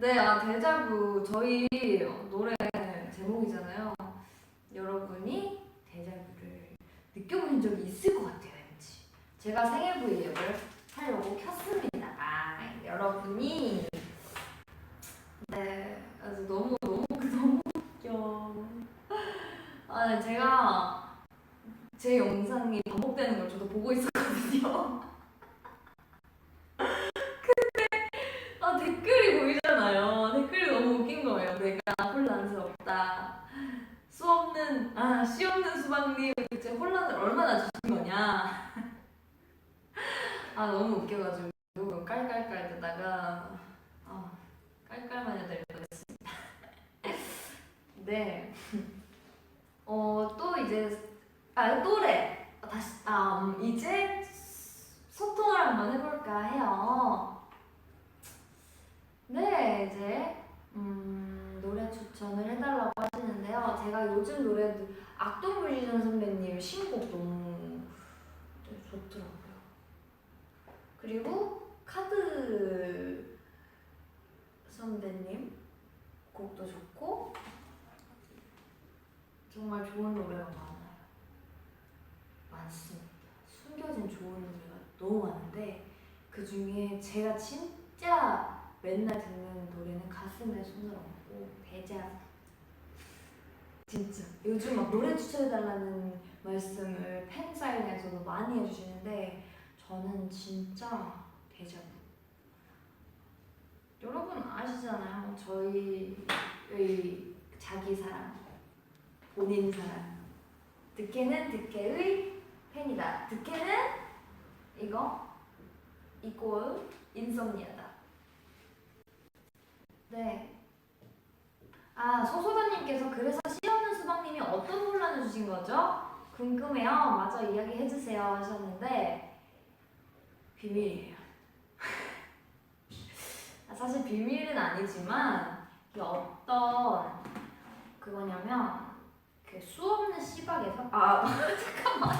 네, 아 데자뷰 저희 노래 제목이잖아요. 여러분이 데자뷰를 느껴본 적이 있을 것 같아요, 왠지. 제가 생일 브이앱을 하려고 켰습니다. 아, 여러분이 네, 아주 너무 너무 너무 웃겨. 아, 네, 제가 제 영상이 반복되는 걸 저도 보고 있었거든요. 근데 아 댓글이 보이잖아요. 댓글이 너무 웃긴 거예요. 내가 혼란스럽다. 수 없는 아씨 수박님 대체 혼란을 얼마나 주신 거냐. 아 너무 웃겨가지고 깔깔깔 듣다가 아 깔깔마녀들 됐습니다. 네. 어 또 이제 아 또래 아, 다시 아 음, 이제 소통을 한번 해볼까 해요. 네 이제 음, 노래 추천을 해달라고 하시는데요. 제가 요즘 노래도 악동 뮤지션 선배님 신곡 너무 좋더라고요. 그리고 카드 선배님 곡도 좋고 정말 좋은 노래가 많아요. 많습니다. 숨겨진 좋은 노래가 너무 많은데 그 중에 제가 진짜 맨날 듣는 노래는 가슴에 손을 얹고 대자 진짜. 요즘 막 노래 추천해달라는 말씀을 팬 사인회에서도 많이 해주시는데 저는 진짜 대자부. 여러분 아시잖아요. 저희의 자기 사랑 본인 사랑. 득해는 득해의 팬이다. 득해는 이거 이꼴 인썸니아다. 네. 아, 소소다님께서 그래서 씨 없는 수박님이 어떤 혼란을 주신 거죠? 궁금해요. 마저 이야기해 주세요 하셨는데 비밀이에요. 아, 사실 비밀은 아니지만 이게 어떤 그거냐면 그 수 없는 씨박에서 아 잠깐만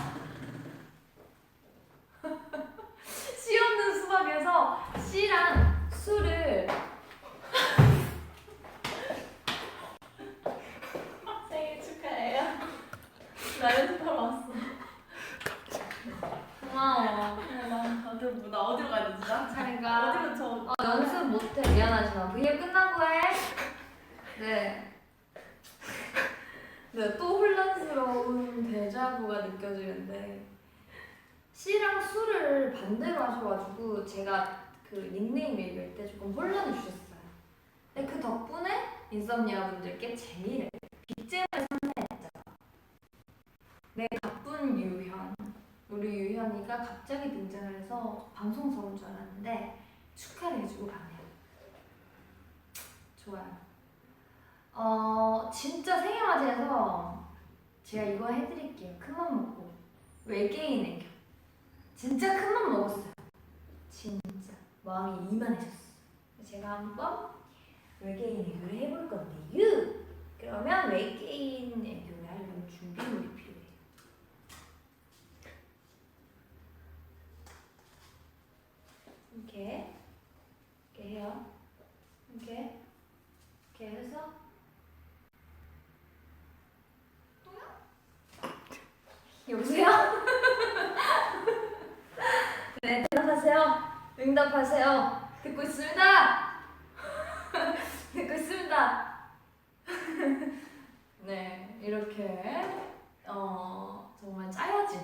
씨 없는 수박에서 씨랑 수를 생일 축하해요. 나 연습하러 왔어. 고마워. 나 어디로 뭐, 나 어디로 가야 되지? 나? 잘 가. 어디로 저 어, 연습 못해. 미안하지만 V앱 끝나고 해. 네. 네, 또 혼란스러운 데자부가 느껴지는데 C랑 수를 반대로 하셔가지고 제가 그 닉네임 얘기할 때 조금 혼란을 주셨어요. 근데 그 덕분에 인썸니아 분들께 재미를 빅잼을 선사했죠. 네, 가쁜 유현. 우리 유현이가 갑자기 등장을 해서 방송서 온줄 알았는데 축하를 해주고 가네요. 좋아요. 어, 진짜 생일 맞이해서 제가 이거 해드릴게요. 큰맘 먹고. 외계인 애교. 진짜 큰맘 먹었어요. 진짜. 마음이 이만해졌어. 제가 한번 외계인 애교를 해볼 건데요. 그러면 외계인 애교를 하려면 준비물이 필요해요. 이렇게 이렇게 해요. 이렇게 이렇게 해서 또요? 여보세요? 네 대답하세요. 응답하세요. 듣고 있습니다. 듣고 있습니다. 네 이렇게 어 정말 짜여진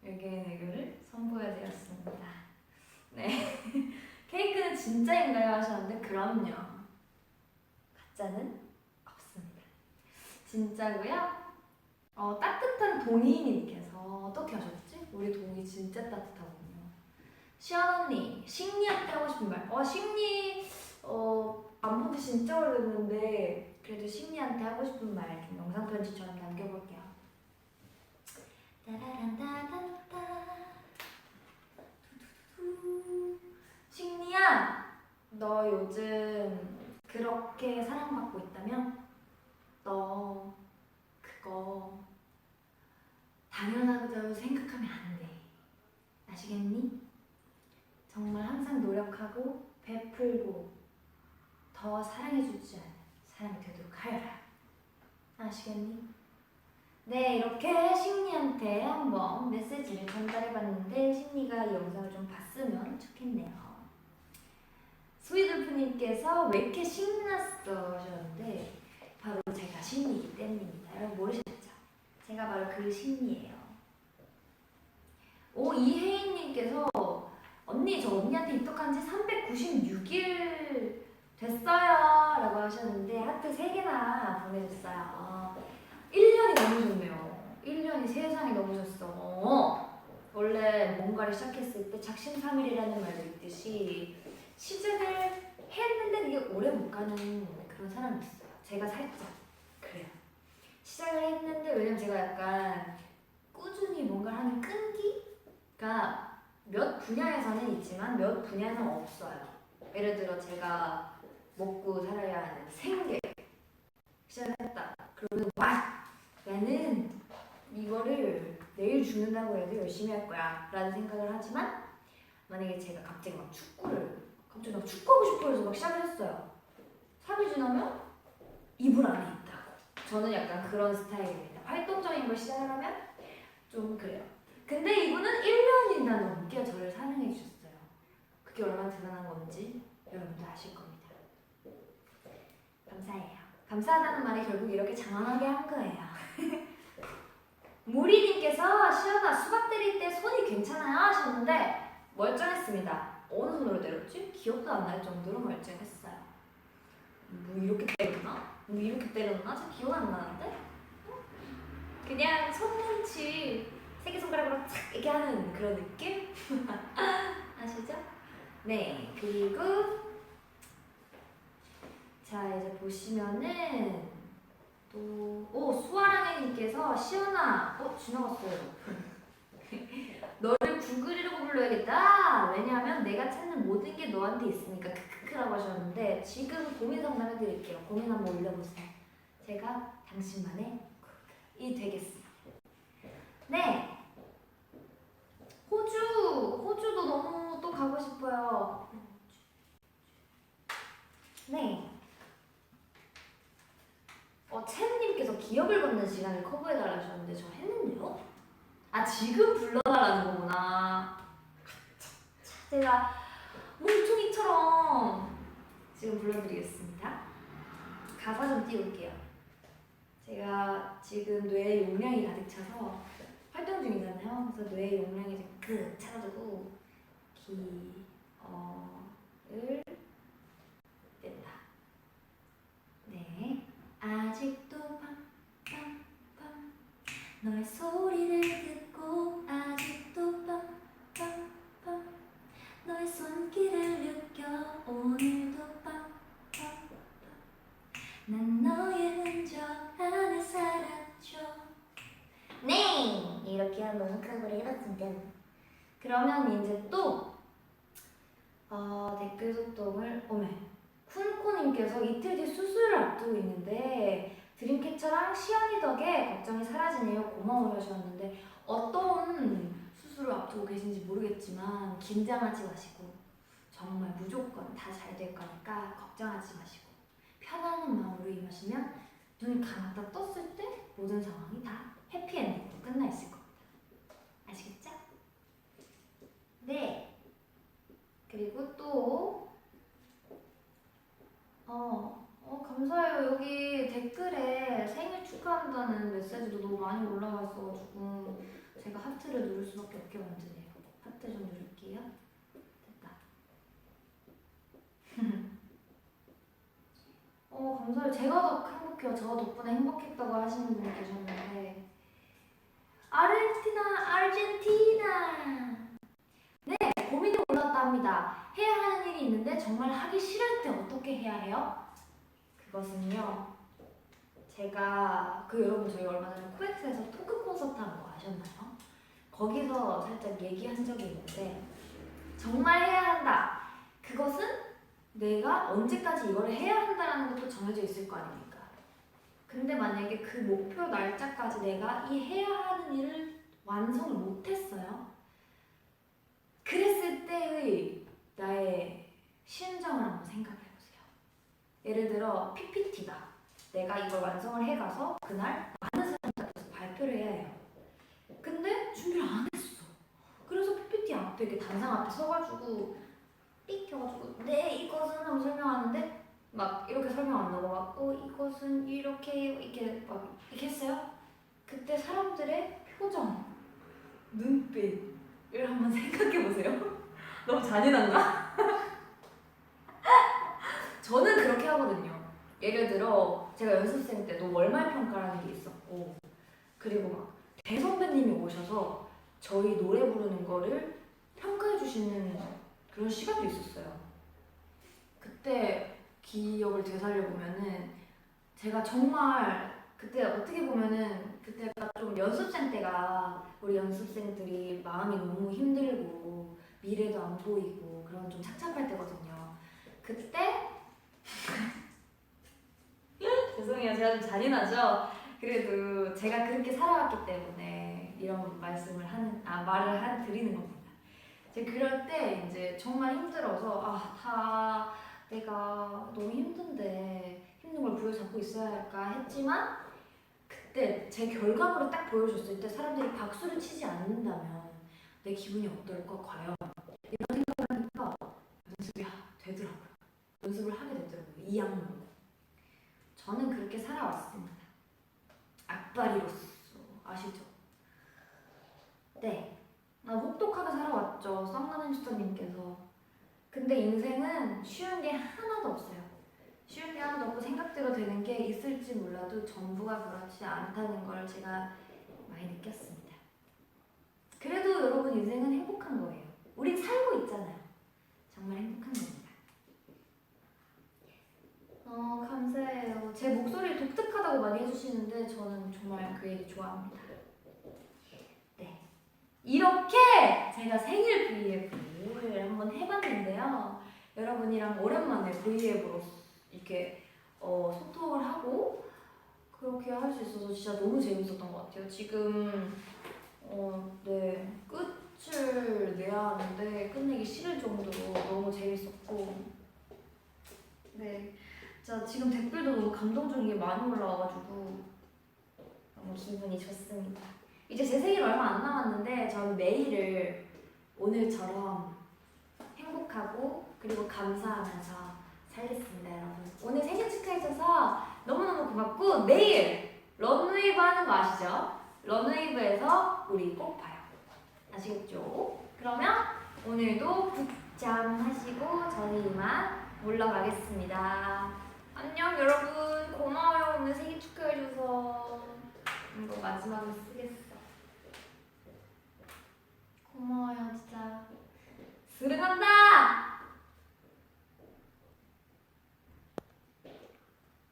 외계인 애교를 선보여드렸습니다. 네. 케이크는 진짜인가요? 하셨는데, 그럼요. 가짜는 없습니다. 진짜고요 어, 따뜻한 동희님께서 어떻게 하셨지? 우리 동희 진짜 따뜻하거든요. 시연 언니, 식리한테 하고 싶은 말. 어, 식리, 어, 안 본 지 진짜 오래됐는데, 그래도 식리한테 하고 싶은 말 좀 영상 편지처럼 남겨볼게요. 따라란따단따. 식리야, 너 요즘 그렇게 사랑받고 있다면 너 그거 당연하다고 생각하면 안 돼. 아시겠니? 정말 항상 노력하고 베풀고 더 사랑해주지 않는 사람이 되도록 하여라. 아시겠니? 네, 이렇게 심리한테 한번 메시지를 전달해봤는데 심리가 이 영상을 좀 봤으면 좋겠네요. 스위돌프님께서 왜 이렇게 신났어 하셨는데 바로 제가 심리이기 때문입니다. 여러분 모르셨죠? 제가 바로 그 심리예요. 오 이혜인님께서 언니 저 언니한테 입덕한 지 396일 됐어요 라고 하셨는데 하트 3개나 보내줬어요. 1년이 넘으셨네요. 1년이 세상이 넘으셨어. 원래 뭔가를 시작했을 때 작심삼일이라는 말도 있듯이 시작을 했는데 그게 오래 못 가는 그런 사람이 있어요. 제가 살짝 그래요. 시작을 했는데 왜냐면 제가 약간 꾸준히 뭔가 하는 끈기가 몇 분야에서는 있지만 몇 분야는 없어요. 예를 들어 제가 먹고 살아야 하는 생계 시작했다. 그러면 와 나는 이거를 내일 죽는다고 해도 열심히 할 거야 라는 생각을 하지만 만약에 제가 갑자기 막 축구를 갑자기 막 축구하고 싶어 해서 막 시작을 했어요. 3일 지나면 이불 안에 있다고. 저는 약간 그런 스타일입니다. 활동적인 걸 시작을 하면 좀 그래요. 근데 이분은 1년이나 넘게 저를 사랑해 주셨어요. 그게 얼마나 대단한 건지 여러분도 아실 겁니다. 감사해요. 감사하다는 말이 결국 이렇게 장황하게 한 거예요. 무리님께서 시연아 수박 때릴 때 손이 괜찮아요? 하셨는데 멀쩡했습니다. 어느 손으로 때렸지? 기억도 안 날 정도로 멀쩡했어요. 뭐 이렇게 때렸나? 뭐 이렇게 때렸나? 잘 기억 안 나는데? 어? 그냥 손뭉치 새끼 손가락으로 착 이렇게 하는 그런 느낌? 아시죠? 네 그리고 자 이제 보시면은 또 오 수아랑이님께서 시연아 어 지나갔어요 너를 구글이라고 불러야겠다. 왜냐하면 내가 찾는 모든 게 너한테 있으니까 크크크라고 하셨는데 지금 고민 상담 해 드릴게요. 고민 한번 올려보세요. 제가 당신만의 이 되겠습니다. 네. 호주 호주도 너무 또 가고 싶어요. 네. 어, 채님께서 기억을 걷는 시간을 커버해달라 하셨는데 저 했는데요? 아 지금 불러달라는 거구나. 제가 뭉퉁이처럼 지금 불러드리겠습니다. 가사 좀 띄울게요. 제가 지금 뇌에 용량이 가득 차서 활동 중이잖아요. 그래서 뇌에 용량이 이제 그 차가지고 기어을 뺀다. 네. 아직도 밤밤밤 너의 소리를 듣 네! 이렇게 그러면 이제 또 어, 댓글 소통을 오메 쿤코님께서 이틀 뒤 수술을 앞두고 있는데 드림캐쳐랑 시연이 덕에 걱정이 사라지네요. 고마워 하셨는데 어떤 수술을 앞두고 계신지 모르겠지만 긴장하지 마시고 정말 무조건 다 잘 될 거니까 걱정하지 마시고 편안한 마음으로 임하시면 눈이 감았다 떴을 때 모든 상황이 다 해피엔딩으로 끝나 있을 겁니다. 아시겠죠? 네. 그리고 또 어, 어, 감사해요. 여기 댓글에 생일 축하한다는 메시지도 너무 많이 올라와 있어가지고 제가 하트를 누를 수밖에 없게 만드네요. 하트 좀 누를게요. 됐다. 어, 감사해요. 제가 더 행복해요. 저 덕분에 행복했다고 하시는 분이 계셨는데 아르헨티나, 아르헨티나. 네, 고민이 올랐다 합니다. 해야 하는 일이 있는데 정말 하기 싫을 때 어떻게 해야 해요? 그것은요. 제가 그 여러분 저희 얼마 전에 코엑스에서 토크 콘서트 한 거 아셨나요? 거기서 살짝 얘기한 적이 있는데 정말 해야 한다. 그것은 내가 언제까지 이거를 해야 한다라는 것도 정해져 있을 거 아닙니까? 근데 만약에 그 목표 날짜까지 내가 이 해야 하는 일을 완성을 못했어요. 그랬을 때의 나의 심정을. 예를 들어 PPT다. 내가 이걸 완성을 해가서 그날 많은 사람 앞에서 발표를 해야 해요. 근데 준비를 안 했어. 그래서 PPT 앞에 이렇게 단상 앞에 서가지고 삑 켜가지고 네 이것은 하고 설명하는데 막 이렇게 설명 안 넘어갔고 이것은 이렇게 이렇게 막 이렇게 했어요. 그때 사람들의 표정, 눈빛을 한번 생각해 보세요. 너무 잔인한가? 저는 그렇게 하거든요. 예를 들어 제가 연습생 때도 월말 평가라는 게 있었고 그리고 막 대선배님이 오셔서 저희 노래 부르는 거를 평가해 주시는 그런 시간도 있었어요. 그때 기억을 되살려 보면은 제가 정말 그때 어떻게 보면은 그때가 좀 연습생 때가 우리 연습생들이 마음이 너무 힘들고 미래도 안 보이고 그런 좀 착잡할 때거든요. 그때 죄송해요 제가 좀 잔인하죠. 그래도 제가 그렇게 살아왔기 때문에 이런 말씀을 하는 아 말을 한 드리는 겁니다. 이제 그럴 때 이제 정말 힘들어서 아 다 내가 너무 힘든데 힘든 걸 부여잡고 있어야 할까 했지만 그때 제 결과물을 딱 보여줬을 때 사람들이 박수를 치지 않는다면 내 기분이 어떨까 과연 이런 생각을 하니까 연습이 하- 되더라고요. 연습을 하게 되더라고요. 이 악물고 저는 그렇게 살아왔습니다. 악바리로서 아시죠? 네. 나 혹독하게 살아왔죠. 썸남 햄스터님께서. 근데 인생은 쉬운 게 하나도 없어요. 쉬운 게 하나도 없고 생각대로 되는 게 있을지 몰라도 전부가 그렇지 않다는 걸 제가 많이 느꼈습니다. 그래도 여러분 인생은 행복한 거예요. 우린 살고 있잖아요. 정말 행복한 겁니다. 어, 감사해요. 제 목소리 독특하다고 많이 해주시는데 저는 정말 그 얘기 좋아합니다. 네. 이렇게 제가 생일 브이앱을 한번 해봤는데요. 여러분이랑 오랜만에 브이앱으로 이렇게 어, 소통을 하고 그렇게 할 수 있어서 진짜 너무 재밌었던 것 같아요. 지금 어, 네 끝을 내야 하는데 끝내기 싫을 정도로 너무 재밌었고 네. 자 지금 댓글도 너무 감동적인 게 많이 올라와가지고 너무 기분이 좋습니다. 이제 제 생일 얼마 안 남았는데 저는 내일을 오늘처럼 행복하고 그리고 감사하면서 살겠습니다, 여러분. 오늘 생일 축하해줘서 너무너무 고맙고 내일 런웨이브 하는 거 아시죠? 런웨이브에서 우리 꼭 봐요. 아시겠죠? 그러면 오늘도 굿잠 하시고 저는 이만 물러가겠습니다. 안녕 여러분 고마워요 오늘 생일 축하해줘서 이거 마지막으로 쓰겠어. 고마워요 진짜. 스르간다.